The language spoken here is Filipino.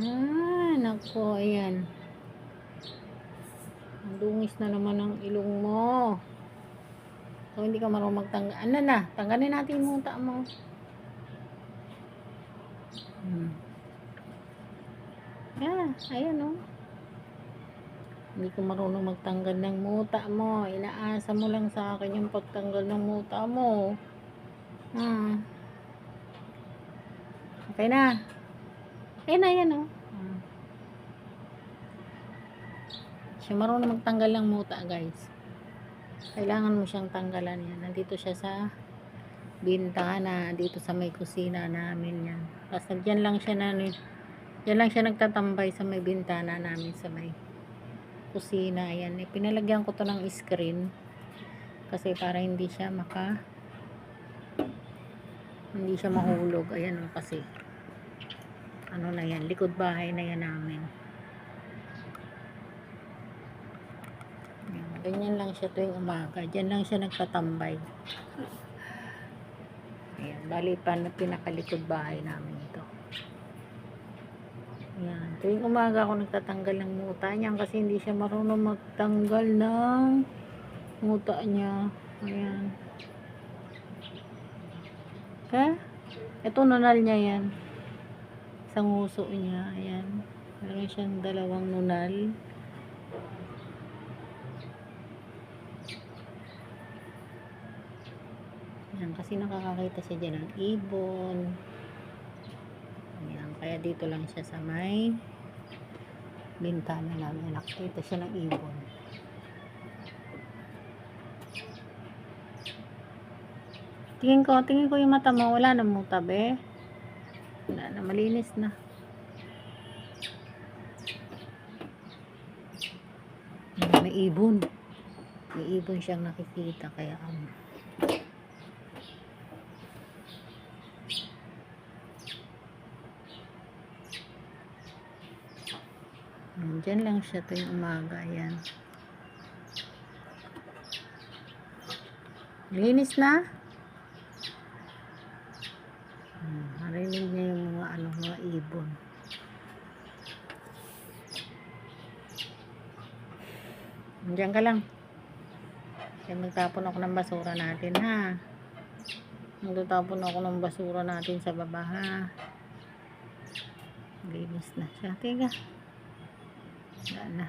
Ah, nako, ayan. Dungis na naman ang ilong mo. Kung hindi ka marunong magtanggal. Ano na, tanggalin natin yung muta mo. Hmm. Yeah, ayan oh. Hindi ko marunong magtanggal ng muta mo. Inaasa mo lang sa akin yung pagtanggal ng muta mo. Hmm. Okay na. Ayan na, ayan oh. Hmm. Siya marunong magtanggal ng muta, guys. Kailangan mo siyang tanggalan yan. Nandito siya sa bintana, dito sa may kusina namin yan. Tapos dyan lang siya na, dyan lang siya nagtatambay sa may bintana namin sa may kusina. Ayan, eh, pinalagyan ko to ng screen kasi para hindi siya maka hindi siya mahulog. Ayan o kasi ano na yan, likod bahay na yan namin. Ganyan lang siya tuwing umaga. Diyan lang siya nagtatambay. Ayan, bali pa na pinakalikod bahay namin ito. Ayan, tuwing umaga ako nagtatanggal ng muta niya kasi hindi siya marunong magtanggal ng muta niya. Ayan. Okay? Ito nunal niya yan. Sa nguso niya. Ayan. Meron siyang dalawang nunal. Ayan, kasi nakakakita siya dyan ng ibon. Ayan, kaya dito lang siya sa may bintana namin. Nakakita siya ng ibon. Tingin ko, tingin ko yung mata mo. Wala na mo tabi. Wala na, malinis na. May ibon. May ibon siyang nakikita. Kaya, um, Diyan lang siya tuwing umaga. Ayan. Linis na. Hmm, marinig niya yung mga ano, mga ibon. Diyan ka lang. Kaya magtapon ako ng basura natin ha. Magtapon ako ng basura natin sa baba ha. Linis na siya. Tiga. Wala na.